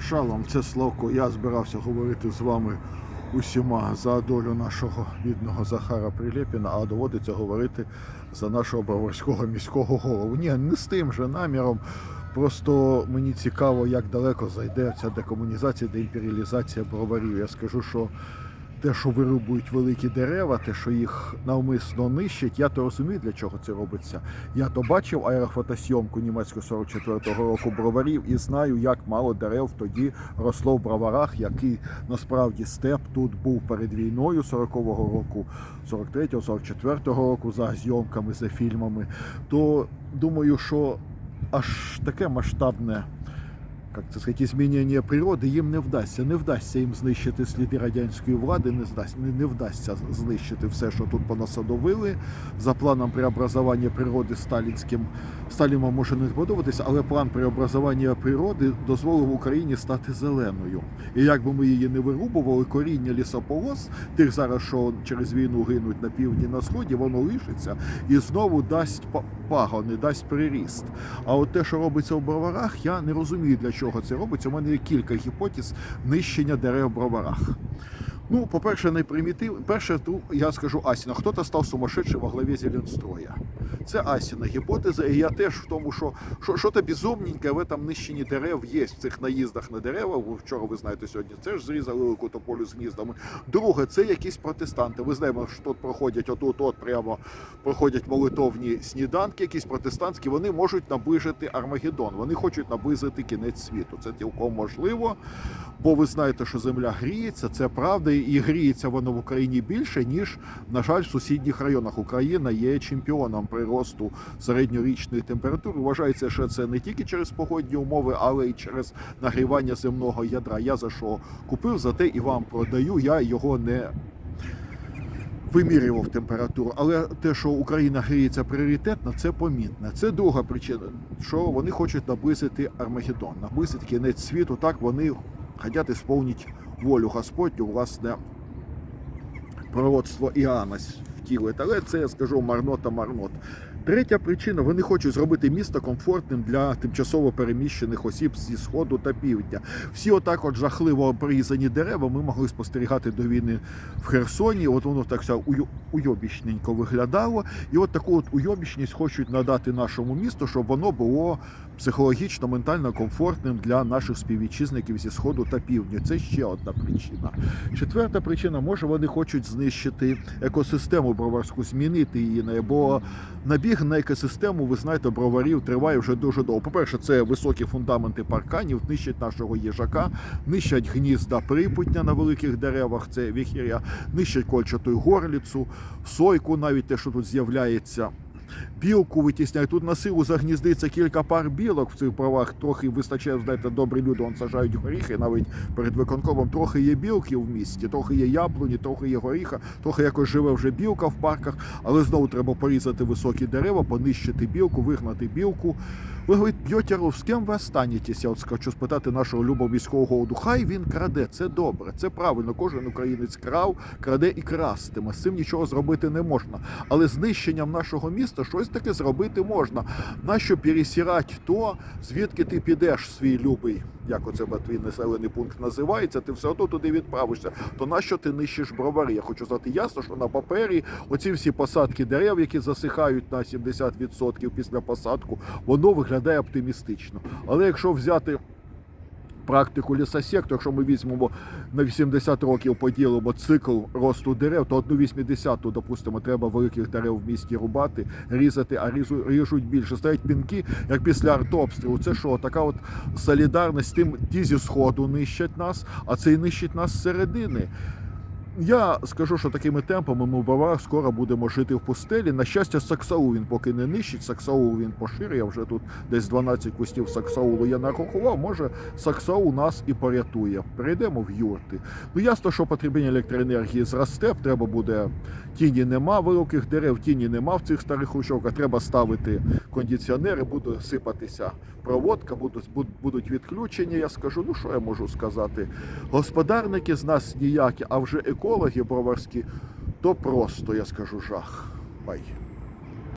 Шалом, це Славко. Я збирався говорити з вами усіма за долю нашого бідного Захара Прилєпіна, а доводиться говорити за нашого броварського міського голову. Ні, не з тим же наміром. Просто мені цікаво, як далеко зайде ця декомунізація, деімперіалізація броварів. Я скажу, що те, що вирубують великі дерева, те, що їх навмисно нищать, я то розумію, для чого це робиться. Я то бачив аерофотосйомку німецького 44-го року броварів і знаю, як мало дерев тоді росло в броварах, який насправді степ тут був перед війною 40-го року, 43-го, 44-го року за зйомками, за фільмами. То думаю, що аж таке масштабне це сказати, змінення природи їм не вдасться. Не вдасться їм знищити сліди радянської влади, не вдасться, не, не вдасться знищити все, що тут понасадовили. За планом преобразування природи сталінським Сталін вам може не подобатися, але план преобразування природи дозволив Україні стати зеленою. І як би ми її не вирубували, коріння лісополос, тих зараз, що через війну гинуть на півдні на сході, воно лишиться і знову дасть па- пагони, дасть приріст. А от те, що робиться в броварах, я не розумію, для чого це робиться. У мене є кілька гіпотез нищення дерев в броварах. Ну, по-перше, найпримітив. Перше, ту я скажу Асіна. Хто-то став сумасшедшим во главі Зеленстроя. Це Асіна гіпотеза, і я теж в тому, що що, що то безумненьке в этом нищенні дерев є в цих наїздах на дерева. Вчора ви знаєте сьогодні. Це ж зрізали велику тополю з гніздами. Друге, це якісь протестанти. Ви знаємо, що тут проходять отут, от прямо проходять молитовні сніданки, якісь протестантські. Вони можуть наближити Армагеддон. Вони хочуть наблизити кінець світу. Це цілком можливо. Бо ви знаєте, що земля гріється, це правда, і гріється воно в Україні більше, ніж, на жаль, в сусідніх районах. Україна є чемпіоном приросту середньорічної температури. Вважається, що це не тільки через погодні умови, але й через нагрівання земного ядра. Я за що купив, за те і вам продаю. Я його не вимірював температуру, але те, що Україна гріється пріоритетно, це помітно. Це друга причина, що вони хочуть наблизити Армагеддон, наблизити кінець світу. Так вони хочуть сповнити волю Господню, власне, пророцтво Іоанна втілити. Але це я скажу марнота марнот. Третя причина вони хочуть зробити місто комфортним для тимчасово переміщених осіб зі сходу та півдня. Всі отак, от жахливо обрізані дерева, ми могли спостерігати до війни в Херсоні. От воно так все уйобічненько виглядало. І от таку от уйобічність хочуть надати нашому місту, щоб воно було психологічно, ментально комфортним для наших співвітчизників зі сходу та півдня. Це ще одна причина. Четверта причина, може, вони хочуть знищити екосистему броварську, змінити її, бо набіг на екосистему, ви знаєте, броварів триває вже дуже довго. По-перше, це високі фундаменти парканів, нищать нашого їжака, нищать гнізда припутня на великих деревах, це віхіря, нищать кольчату горліцу, сойку, навіть те, що тут з'являється. Білку витісняють. Тут на силу загніздиться кілька пар білок в цих правах. Трохи вистачає, знаєте, добрі люди он сажають горіхи навіть перед виконкомом. Трохи є білки в місті, трохи є яблуні, трохи є горіха, трохи якось живе вже білка в парках, але знову треба порізати високі дерева, понищити білку, вигнати білку. Ви говорите, Пьотяров, з ким ви останетеся? От хочу спитати нашого любого військового голоду. Хай він краде, це добре, це правильно. Кожен українець крав, краде і крастиме. З цим нічого зробити не можна. Але знищенням нашого міста щось таке зробити можна. Нащо пересірати то, звідки ти підеш, свій любий, як оце твій населений пункт називається, ти все одно туди відправишся. То нащо ти нищиш бровари? Я хочу сказати ясно, що на папері оці всі посадки дерев, які засихають на 70% після посадку, воно виглядає оптимістично. Але якщо взяти практику лісосекту, якщо ми візьмемо на 80 років поділимо цикл росту дерев, то одну 80 допустимо, треба великих дерев в місті рубати, різати, а різу, ріжуть більше. Стоять пінки, як після артобстрілу. Це що? Така от солідарність тим, ті зі сходу нищать нас, а це і нищить нас зсередини. Я скажу, що такими темпами ми в Баварах скоро будемо жити в пустелі. На щастя, Саксаул він поки не нищить. Саксаул він поширює. Вже тут десь 12 кустів Саксаулу я нарахував. Може, Саксаул нас і порятує. Перейдемо в юрти. Ну ясно, що потреблення електроенергії зросте. Треба буде тіні нема великих дерев, тіні нема в цих старих хрущовках. Треба ставити кондиціонери, буде сипатися проводка, будуть, буд- будуть відключення. Я скажу, ну що я можу сказати? Господарники з нас ніякі, а вже екологи броварські, то просто я скажу жах. Бай.